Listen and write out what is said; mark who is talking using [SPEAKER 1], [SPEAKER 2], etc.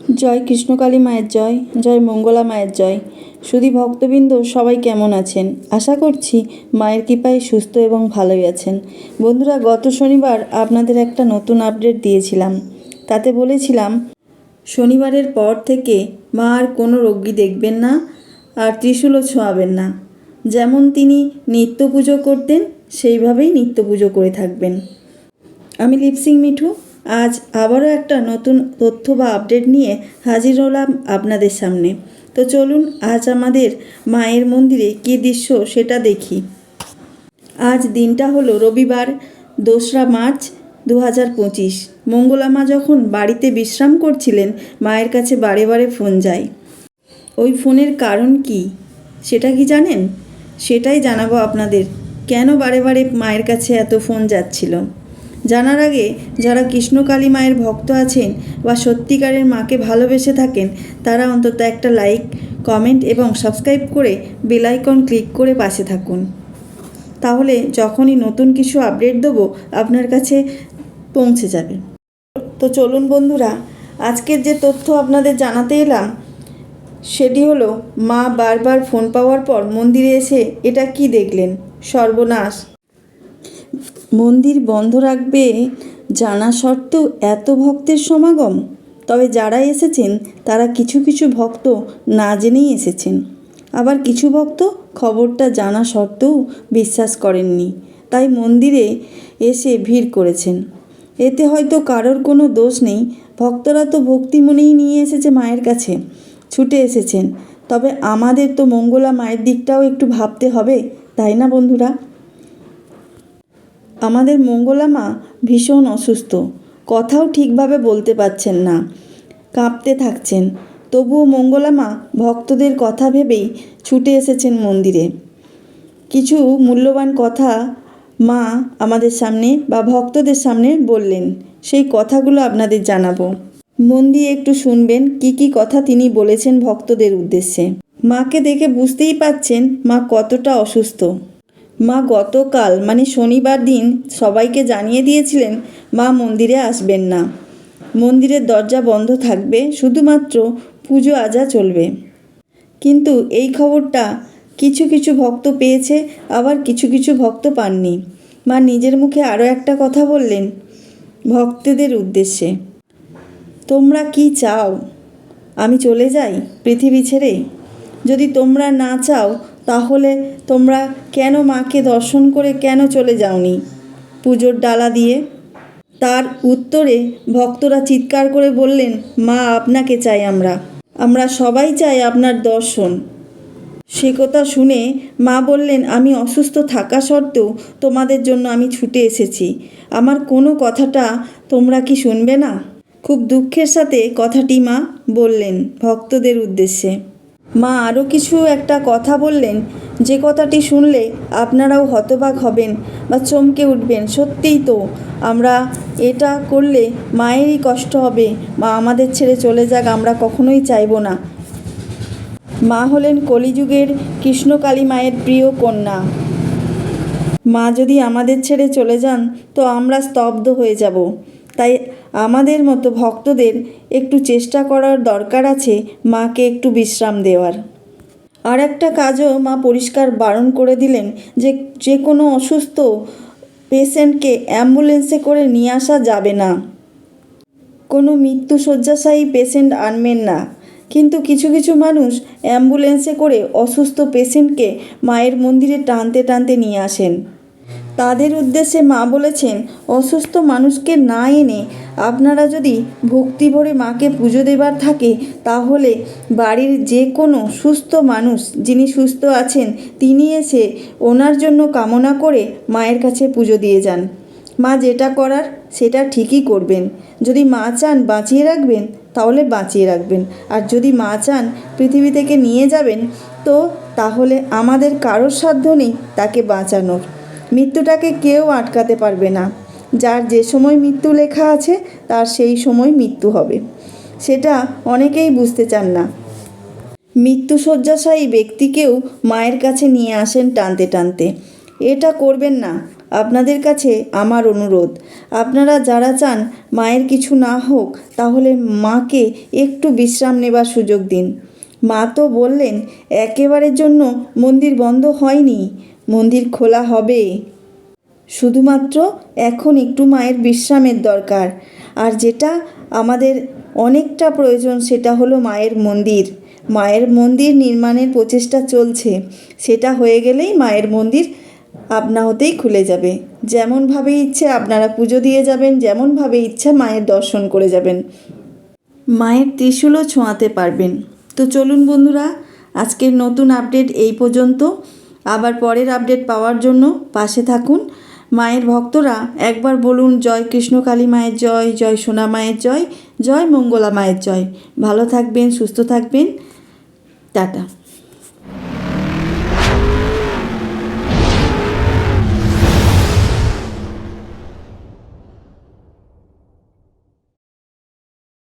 [SPEAKER 1] জয় কৃষ্ণকালী মায়ের জয় জয় মঙ্গলা মায়ের জয়। শুধু ভক্তবৃন্দ, সবাই কেমন আছেন? আশা করছি মায়ের কৃপায় সুস্থ এবং ভালোই আছেন। বন্ধুরা, গত শনিবার আপনাদের একটা নতুন আপডেট দিয়েছিলাম। তাতে বলেছিলাম, শনিবারের পর থেকে মা আর কোনো রোগী দেখবেন না আর ত্রিশূলও ছোঁয়াবেন না। যেমন তিনি নিত্য পুজো করতেন, সেইভাবেই নিত্য পুজো করে থাকবেন। আমি লিপসিং মিঠু আজ আবারও একটা নতুন তথ্য বা আপডেট নিয়ে হাজির হলাম আপনাদের সামনে। তো চলুন, আজ আমাদের মায়ের মন্দিরে কী দৃশ্য সেটা দেখি। আজ দিনটা হলো রবিবার, দোসরা মার্চ দু হাজার পঁচিশ মঙ্গলামা যখন বাড়িতে বিশ্রাম করছিলেন, মায়ের কাছে বারে বারে ফোন যায়। ওই ফোনের কারণ কি, সেটা কি জানেন? সেটাই জানাব আপনাদের। কেন বারে বারে মায়ের কাছে এত ফোন যাচ্ছিল? জানার আগে, যারা কৃষ্ণকালী মায়ের ভক্ত আছেন বা সত্যিকারের মাকে ভালোবেসে থাকেন, তারা অন্তত একটা লাইক, কমেন্ট এবং সাবস্ক্রাইব করে বেল আইকন ক্লিক করে পাশে থাকুন। তাহলে যখনই নতুন কিছু আপডেট দেবো, আপনার কাছে পৌঁছে যাবে। তো চলুন বন্ধুরা, আজকের যে তথ্য আপনাদের জানাতে এলাম, সেটি হলো, মা বারবার ফোন পাওয়ার পর মন্দিরে এসে এটা কি দেখলেন? সর্বনাশ। মন্দির বন্ধ রাখবে জানা সত্ত্বেও এত ভক্তের সমাগম? তবে যারা এসেছেন, তারা কিছু কিছু ভক্ত না জেনেই এসেছেন। আবার কিছু ভক্ত খবরটা জানা সত্ত্বেও বিশ্বাস করেননি, তাই মন্দিরে এসে ভিড় করেছেন। এতে হয়তো কারোর কোনো দোষ নেই। ভক্তরা তো ভক্তি মনেই নিয়ে এসেছে মায়ের কাছে, ছুটে এসেছেন। তবে আমাদের তো মঙ্গলা মায়ের দিকটাও একটু ভাবতে হবে, তাই না বন্ধুরা? আমাদের মঙ্গলা মা ভীষণ অসুস্থ। কথাও ঠিকভাবে বলতে পারছেন না। কাঁপতে থাকছেন। তবুও মঙ্গলা মা ভক্তদের কথা ভেবেই ছুটে এসেছেন মন্দিরে। কিছু মূল্যবান কথা মা আমাদের সামনে বা ভক্তদের সামনে বললেন। সেই কথাগুলো আপনাদের জানাব। মন দিয়ে একটু শুনবেন কি কি কথা তিনি বলেছেন ভক্তদের উদ্দেশ্যে। মাকে দেখে বুঝতেই পাচ্ছেন মা কতটা অসুস্থ। মা গতকাল মানে শনিবার দিন সবাইকে জানিয়ে দিয়েছিলেন, মা মন্দিরে আসবেন না। মন্দিরের দরজা বন্ধ থাকবে, শুধুমাত্র পুজো আজা চলবে। কিন্তু এই খবরটা কিছু কিছু ভক্ত পেয়েছে, আবার কিছু কিছু ভক্ত পাননি। মা নিজের মুখে আরও একটা কথা বললেন, ভক্তদের উদ্দেশ্যে। তোমরা কি চাও? আমি চলে যাই পৃথিবী ছেড়ে? যদি তোমরা না চাও তাহলে তোমরা কেন মাকে দর্শন করে কেন চলে যাওনি? পুজোর ডালা দিয়ে। তার উত্তরে ভক্তরা চিৎকার করে বললেন, মা, আপনাকে চাই আমরা। আমরা সবাই চাই আপনার দর্শন। সে কথা শুনে মা বললেন, আমি অসুস্থ থাকা সত্ত্বেও তোমাদের জন্য আমি ছুটে এসেছি। আমার কোনো কথাটা তোমরা কি শুনবে না? খুব দুঃখের সাথে কথাটি মা বললেন ভক্তদের উদ্দেশ্যে। মা আরও কিছু একটা কথা বললেন। যে কথাটি শুনলে আপনারাও হতবাক হবেন বা চমকে উঠবেন, সত্যিই তো। আমরা এটা করলে মায়েরই কষ্ট হবে মা আমাদের ছেড়ে চলে যাক, আমরা কখনোই চাইব না। মা হলেন কলিযুগের কৃষ্ণকালী মায়ের প্রিয় কন্যা। মা যদি আমাদের ছেড়ে চলে যান, তো আমরা স্তব্ধ হয়ে যাব। তাই আমাদের মতো ভক্তদের একটু চেষ্টা করার দরকার আছে মাকে একটু বিশ্রাম দেওয়ার। আর একটা কাজও মা পরিষ্কার বারণ করে দিলেন যে যে কোনো অসুস্থ পেশেন্টকে অ্যাম্বুলেন্সে করে নিয়ে আসা যাবে না। কোনো মৃত্যু শয্যাশায়ী পেশেন্ট আনবেন না। কিন্তু কিছু কিছু মানুষ অ্যাম্বুলেন্সে করে অসুস্থ পেশেন্টকে মায়ের মন্দিরে টানতে টানতে নিয়ে আসেন। তাদের উদ্দেশ্যে মা বলেছেন, অসুস্থ মানুষকে না এনে আপনারা যদি ভক্তি ভরে মাকে পুজো দেবার থাকে, তাহলে বাড়ির যে কোনো সুস্থ মানুষ যিনি সুস্থ আছেন, তিনি এসে ওনার জন্য কামনা করে মায়ের কাছে পুজো দিয়ে যান। মা যেটা করার, সেটা ঠিকই করবেন। যদি মা চান বাঁচিয়ে রাখবেন, তাহলে বাঁচিয়ে রাখবেন। আর যদি মা চান পৃথিবী থেকে নিয়ে যাবেন, তো তাহলে আমাদের কারোর সাধ্য নেই তাকে বাঁচানোর। মৃত্যুটাকে কেউ আটকাতে পারবে না। যার যে সময় মৃত্যু লেখা আছে, তার সেই সময় মৃত্যু হবে। সেটা অনেকেই বুঝতে চান না। মৃত্যু শয্যাশায়ী ব্যক্তিকেও মায়ের কাছে নিয়ে আসেন টানতে টানতে। এটা করবেন না। আপনাদের কাছে আমার অনুরোধ। আপনারা যারা চান মায়ের কিছু না হোক, তাহলে মাকে একটু বিশ্রাম নেবার সুযোগ দিন। মা তো বললেন, একেবারের জন্য মন্দির বন্ধ হয়নি। মন্দির খোলা হবে। শুধুমাত্র এখন একটু মায়ের বিশ্রামের দরকার। আর যেটা আমাদের অনেকটা প্রয়োজন সেটা হলো মায়ের মন্দির। মায়ের মন্দির নির্মাণের প্রচেষ্টা চলছে। সেটা হয়ে গেলেই মায়ের মন্দির আপনা হতেই খুলে যাবে। যেমনভাবে ইচ্ছে আপনারা পুজো দিয়ে যাবেন যেমনভাবে ইচ্ছা মায়ের দর্শন করে যাবেন। মায়ের ত্রিশূলও ছোঁয়াতে পারবেন। তো চলুন বন্ধুরা, আজকের নতুন আপডেট এই পর্যন্ত। আবার পরের আপডেট পাওয়ার জন্য পাশে থাকুন। মায়ের ভক্তরা একবার বলুন, জয় কৃষ্ণ কালী মায়ের জয় জয় সোনা মায়ের জয় জয় মঙ্গলা মায়ের জয়। ভালো থাকবেন, সুস্থ থাকবেন। টাটা।